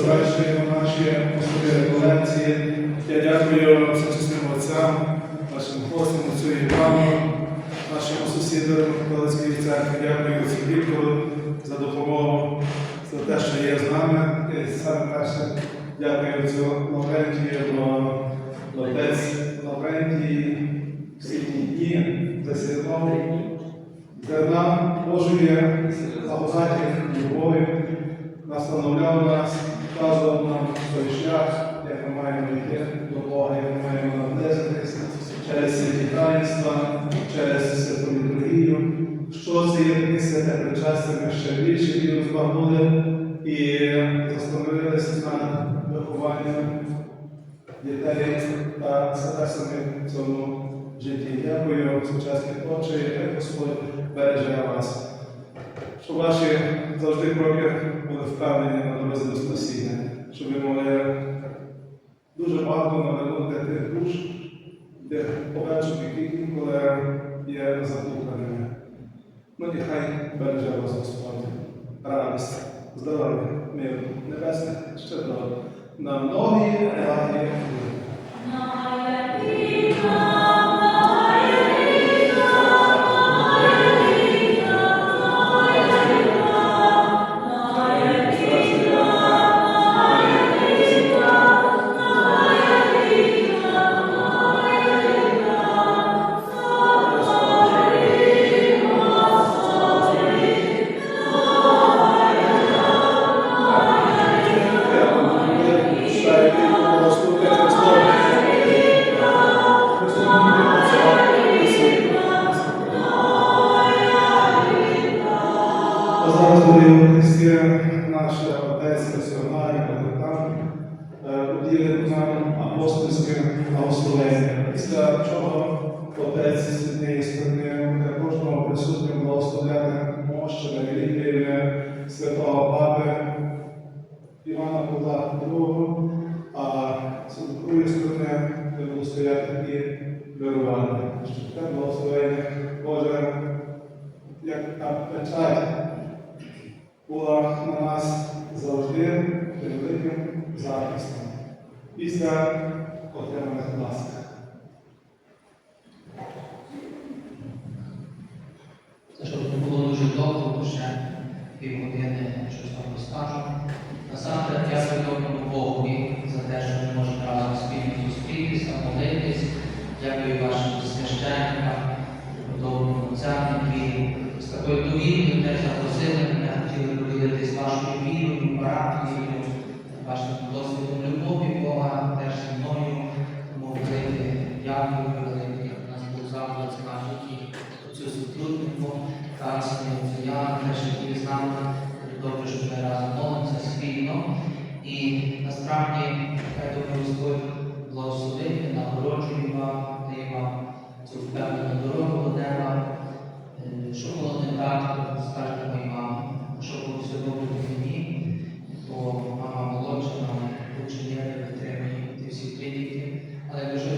завершуємо наші послові реколекції. Я дякую всечесним отцям, нашим гостям, отцю Івану, нашому сусіду Миколаївської церкви. Дякую отцю Віктору за допомогу, за те, що є з нами. І саме перше дякую отцю Лаврентію, бо отець Лаврентій всі ті дні засідав зерна Божої благодаті, любові, настановляв нас, вказував нам той шлях, як ми маємо йти до Бога, як ми маємо наблизитись через святі таїнства, через святу літургію. Що це є святе причастя, ми ще більше віру збагнули і застановилися над вихованням дітей та себе самі в цьому житті. Дякую, сучасні Отче, і Господь береже вас. Щоб ваші завжди кроки були впевнені на дорозі до спасіння, щоб ви могли дуже багато навернути тих душ, тих овечок, які інколи є заплутаними. Ну, нехай береже вас Господь. Радість, здоров'я, миру, небесне, щедро, на многі раді. Зараз буде Євхаристія, наша отець місіонар, там поділить нам апостольське благословення. Після чого отець з однієї сторони кожного присутнього благословляти мощами релігіями нас завжди під великим захистом після отриманих ласка. Це щоб не було дуже довго, бо ще півгодини щось вам розкажу. Насамперед дякую доброму Богові за те, що ми можемо разом спільно зустрітися, молитись. Дякую вашим священникам, отцям, які з такою довірою теж запросили велике, як нас Бог завжди це наш житті цю сотруднику, Тарасові Оцеяна, теж які з добре, що ми разом молимося спільно. І насправді, хай добре Господь благословить, нагороджує вам, дає вам цю впевнену дорогу до неба. Що було не так, скажете моїй мамі, що було все добре мені, бо мама молодша, мама учення, підтримує ті всі критики. Але якщо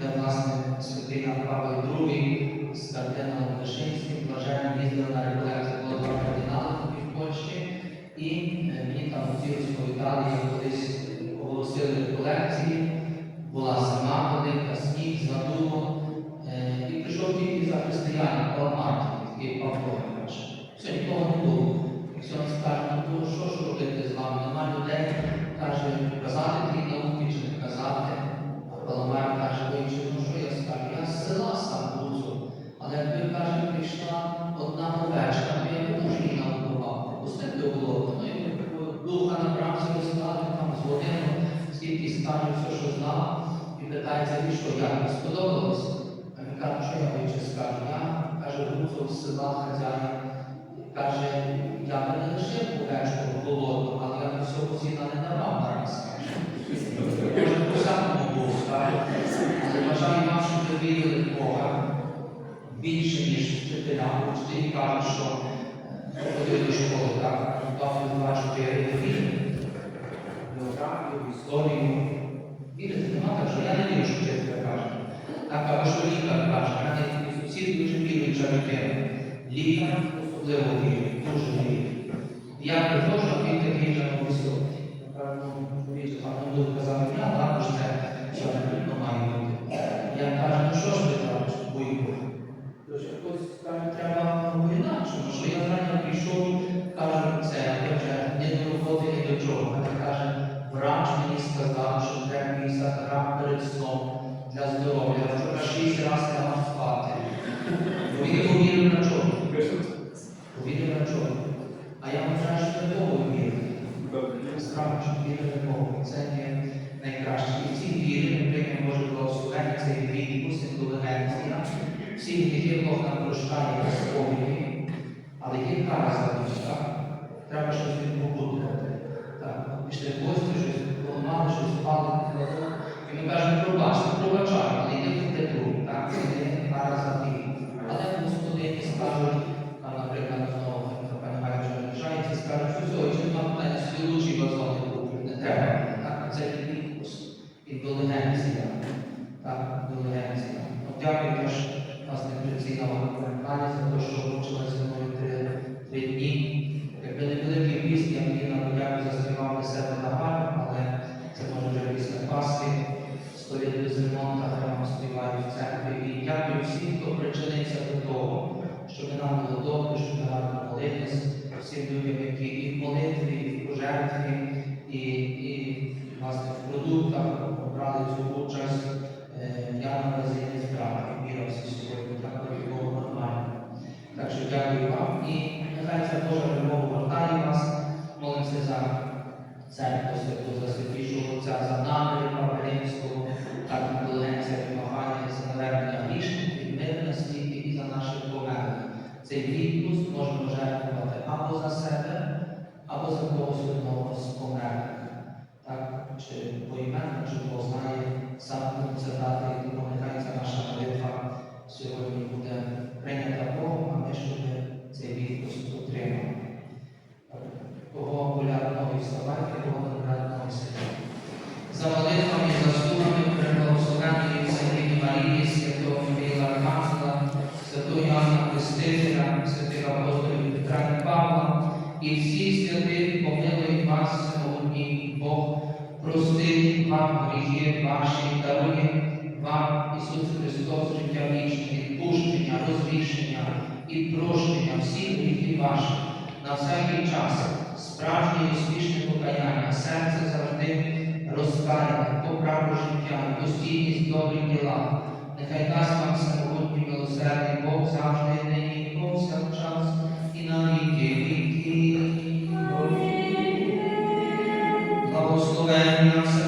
де власне святий Іван Павло II з кардиналом Вишинським, блаженним їздили на реколекцію, було два кардинали в Польщі. І е, мені там всі розповідали, як колись оголосили реколекції, була зима велика, сніг, задуло. Е, І прийшов тільки за християнин Павло Мартин, такий Павло. Все, нікого не було. Все він скаже, що ж робити з вами? Нема людей. Каже, казати ті науки чи не казати. Паламар каже, ви чи ну що я скажу? Я з села сам буду. Але якби каже, прийшла одна овечка, то я б дуже її нагодував. Пустити було. Ну і духа набрався, розказав там з годину, скільки скаже все, що знав. І питається, і що, як не сподобалось? А він каже, що я більше скажу? Я, каже, гуцул з села хазяїн. Каже, я би не лишив овечку голодну, але я до всього сіна не давав нараз. Бажаю нам, щоб ми вірили в Бога більше, ніж дитина, Вчителі кажуть, що е, ходили до школи, так? Там два чотири вірили. Географію, історію. Вірити нема так, що я не вірю, що вчитель каже. Так, або що лікар каже, а не сусід дуже віруюча людина. Лікар особливо вірить, дуже вірить. Я не можу, він такий же на висок. Певно, буду ну, казати, я я кажу, ну що ж ви кажеш, бойко? Тож якось каже, треба по-інакшому, що я зрання прийшов, кажу, це я вже не до роботи, ні до чого. А каже, врач мені сказав, що треба 50 грам перед сном для здоров'я. Вчора 6 разів лягав спати. Бо він повірив на чому. Повірив на чому. А я вважаю, що не Богу вірив. Справа, що вірили в Бога. Це є найкраще. І ці віри Боже благословення, цей відпуск, індулгенція. Всі гріхи Бог нам прощає на сповіді, але є кара за так? Треба щось відбудувати. Так, пішли гості, щось поламали, щось впали, і ми кажемо, пробачте, пробачаємо, але йде в теплу, відпуск, індулгенція. Так, індулгенція. От Дякую теж власне традиційного пані за те, що вручили зі мною три, дні. Якби не великий піст, я мені на подяку заспівав для себе на гарно, але це може вже після Пасхи, стоїть без ремонту, прямо співають в церкві. І дякую всім, хто причинився до того, щоб нам було добре, щоб гарно молились, всім людям, які і в молитві, і в пожертві, і, і власне в продуктах брали цю участь. Е, Я на разі не збирав, віра всі сьогодні, так було нормально. Так що дякую вам і нехай ця Божа любов вертає вас. Молимося за церкву святу, за святішого Отця, за наміри Папи Римського, так інтелігенція вимагання за навернення грішників, мир світі і за наших померлих. Цей відпуск можемо жертвувати або за себе, або за когось одного з померлих. Знає, сам нам це дати, і тому нехай ця наша молитва сьогодні буде прийнята Богом, а ми щоб цей відпуск отримали. Кого гуляти ноги вставайте, кого гуляти ноги сидіти. За молитвами і заслугами преблагословенної Святої Марії, святого Михайла Архангела, святого Іоанна Хрестителя, святих апостолів Петра і Павла, і всіх святих усі гріхи ваші, на всякий час, справжнє і успішне покаяння, серце завжди розкаяне, по праву життя, постійність, добрі діла. Нехай дасть вам самогутній милосердний Бог завжди нині, і повсякчас, і на віки віки. Благословення все.